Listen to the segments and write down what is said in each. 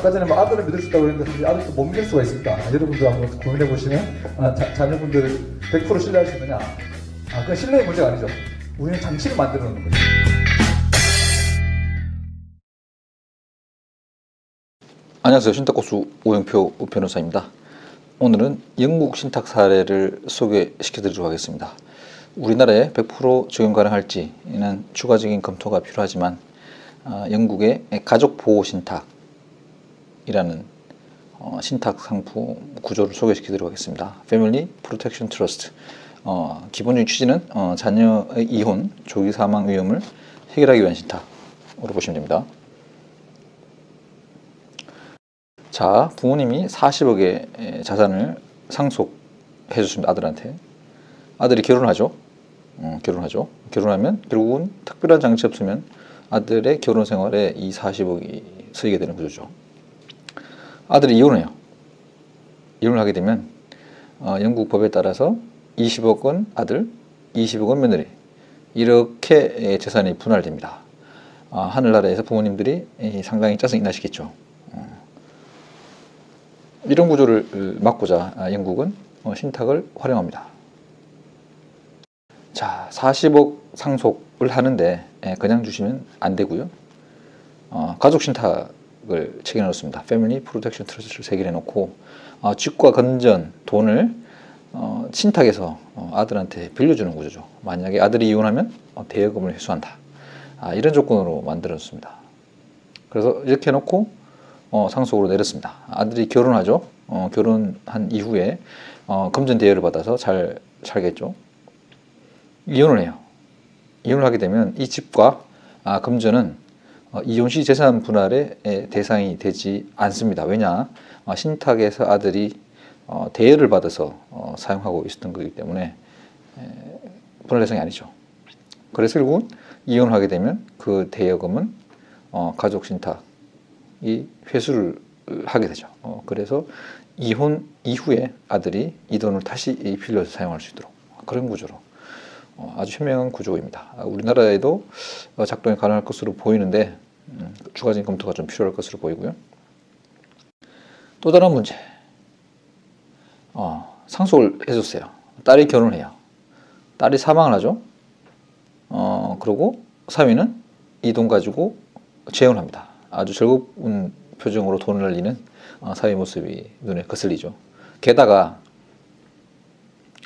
아까 전에 뭐 아들을 믿을 수 있다고 했는데 아들도 못 믿을 수가 있습니다. 여러분들 한번 고민해 보시면 아, 자, 자녀분들 100% 신뢰할 수 있느냐? 아, 그건 신뢰의 문제가 아니죠. 우리는 장치를 만들어 놓는 거죠. 안녕하세요. 신탁고수 오영표 변호사입니다. 오늘은 영국 신탁 사례를 소개시켜 드리도록 하겠습니다. 우리나라에 100% 적용 가능할지는 추가적인 검토가 필요하지만 아, 영국의 가족 보호 신탁 이라는 어, 신탁 상품 구조를 소개시켜드리도록 하겠습니다. Family Protection Trust. 어, 기본적인 취지는 어, 자녀의 이혼, 조기 사망 위험을 해결하기 위한 신탁으로 보시면 됩니다. 자, 부모님이 40억의 자산을 상속해 줬습니다. 아들한테. 아들이 결혼하죠. 어, 결혼하죠. 결혼하면 결국은 특별한 장치 없으면 아들의 결혼 생활에 이 40억이 쓰이게 되는 구조죠. 아들이 이혼해요. 이혼을 하게 되면 어, 영국 법에 따라서 20억은 아들, 20억은 며느리 이렇게 재산이 분할됩니다. 아, 하늘나라에서 부모님들이 이 상당히 짜증이 나시겠죠. 이런 구조를 막고자 아, 영국은 어, 신탁을 활용합니다. 자, 40억 상속을 하는데 예, 그냥 주시면 안 되고요. 어, 가족 신탁 을 체결해 놓습니다. 패밀리 프로텍션 트러스트를 체결해 놓고 어, 집과 건전, 돈을 어, 신탁해서 어, 아들한테 빌려주는 구조죠. 만약에 아들이 이혼하면 어, 대여금을 회수한다. 아, 이런 조건으로 만들어 놨습니다. 그래서 이렇게 해놓고 어, 상속으로 내렸습니다. 아들이 결혼하죠. 어, 결혼한 이후에 어, 금전 대여를 받아서 잘 살겠죠. 이혼을 해요. 이혼을 하게 되면 이 집과 아, 금전은 어, 이혼 시 재산 분할의 에, 대상이 되지 않습니다. 왜냐? 어, 신탁에서 아들이 어, 대여를 받아서 어, 사용하고 있었던 거기 때문에 에, 분할 대상이 아니죠. 그래서 결국은 이혼을 하게 되면 그 대여금은 어, 가족 신탁 이 회수를 하게 되죠. 어, 그래서 이혼 이후에 아들이 이 돈을 다시 빌려서 사용할 수 있도록 그런 구조로 어, 아주 현명한 구조입니다. 아, 우리나라에도 어, 작동이 가능할 것으로 보이는데 음, 추가적인 검토가 좀 필요할 것으로 보이고요. 또 다른 문제. 어, 상속을 해줬어요. 딸이 결혼해요. 딸이 사망을 하죠. 어, 그리고 사위는 이 돈 가지고 재혼합니다. 아주 즐거운 표정으로 돈을 날리는 어, 사위 모습이 눈에 거슬리죠. 게다가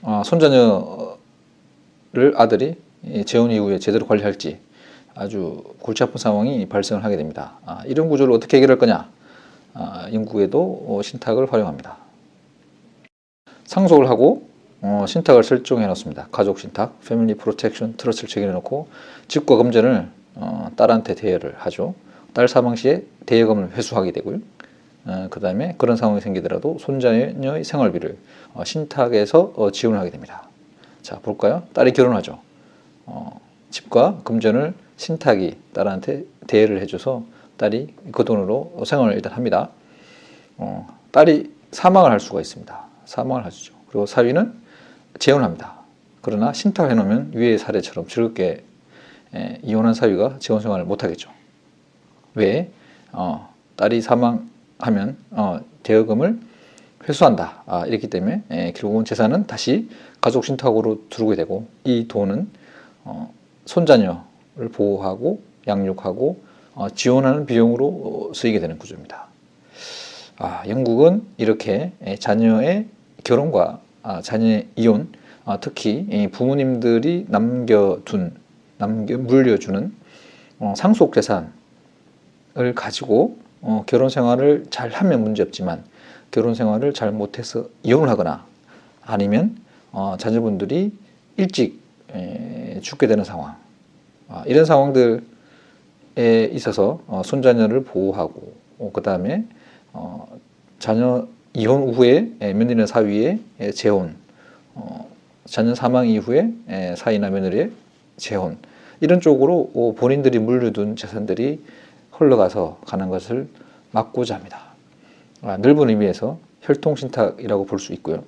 어, 손자녀 를 아들이 이 재혼 이후에 제대로 관리할지 아주 골치 아픈 상황이 발생을 하게 됩니다. 아, 이런 구조를 어떻게 해결할 거냐? 아, 영국에도 어, 신탁을 활용합니다. 상속을 하고 어, 신탁을 설정해 놓습니다. 가족 신탁, 패밀리 프로텍션 트러스트를 체결해 놓고 집과 금전을 어, 딸한테 대여를 하죠. 딸 사망 시에 대여금을 회수하게 되고요. 어, 그 다음에 그런 상황이 생기더라도 손자녀의 생활비를 어, 신탁에서 어, 지원을 하게 됩니다. 자, 볼까요? 딸이 결혼하죠. 어, 집과 금전을 신탁이 딸한테 대여를 해줘서 딸이 그 돈으로 생활을 일단 합니다. 어, 딸이 사망을 할 수가 있습니다. 사망을 하죠. 그리고 사위는 재혼합니다. 그러나 신탁을 해놓으면 위의 사례처럼 즐겁게 에, 이혼한 사위가 재혼 생활을 못하겠죠. 왜? 어, 딸이 사망하면 어, 대여금을 회수한다. 아, 이렇기 때문에 에, 결국은 재산은 다시 가족 신탁으로 들어오게 되고 이 돈은 어, 손자녀를 보호하고 양육하고 어, 지원하는 비용으로 어, 쓰이게 되는 구조입니다. 아, 영국은 이렇게 에, 자녀의 결혼과 아, 자녀의 이혼, 아, 특히 이 부모님들이 남겨둔, 남겨 물려주는 어, 상속 재산 을 가지고 어, 결혼 생활을 잘 하면 문제 없지만 결혼 생활을 잘 못해서 이혼을 하거나 아니면 어, 자녀분들이 일찍 에, 죽게 되는 상황 아, 이런 상황들에 있어서 어, 손자녀를 보호하고 어, 그 다음에 어, 자녀 이혼 후에 에, 며느리나 사위의 에, 재혼 어, 자녀 사망 이후에 에, 사위나 며느리의 재혼 이런 쪽으로 어, 본인들이 물려둔 재산들이 흘러가서 가는 것을 막고자 합니다. 아, 넓은 의미에서 혈통신탁이라고 볼 수 있고요.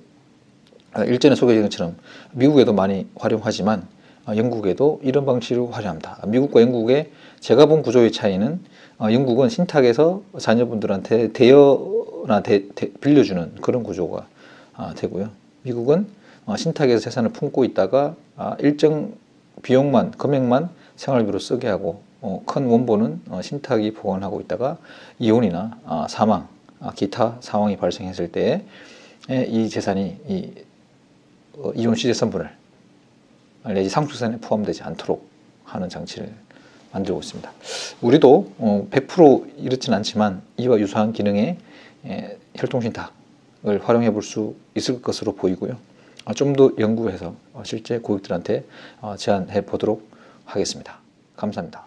아, 일전에 소개드린 것처럼 미국에도 많이 활용하지만 어, 영국에도 이런 방식으로 활용합니다. 미국과 영국의 제가 본 구조의 차이는 어, 영국은 신탁에서 자녀분들한테 대여나 대- 대- 빌려주는 그런 구조가 아, 되고요. 미국은 어, 신탁에서 재산을 품고 있다가 아, 일정 비용만 금액만 생활비로 쓰게 하고 어, 큰 원본은 어, 신탁이 보관하고 있다가 이혼이나 아, 사망, 아, 기타 상황이 발생했을 때에 이 재산이 이 어, 이혼 시재 선분을 내지 상속세에 포함되지 않도록 하는 장치를 만들고 있습니다. 우리도 어, 100% 이렇진 않지만 이와 유사한 기능의 에, 혈통신탁을 활용해 볼 수 있을 것으로 보이고요. 좀 더 연구해서 어, 실제 고객들한테 어, 제안해 보도록 하겠습니다. 감사합니다.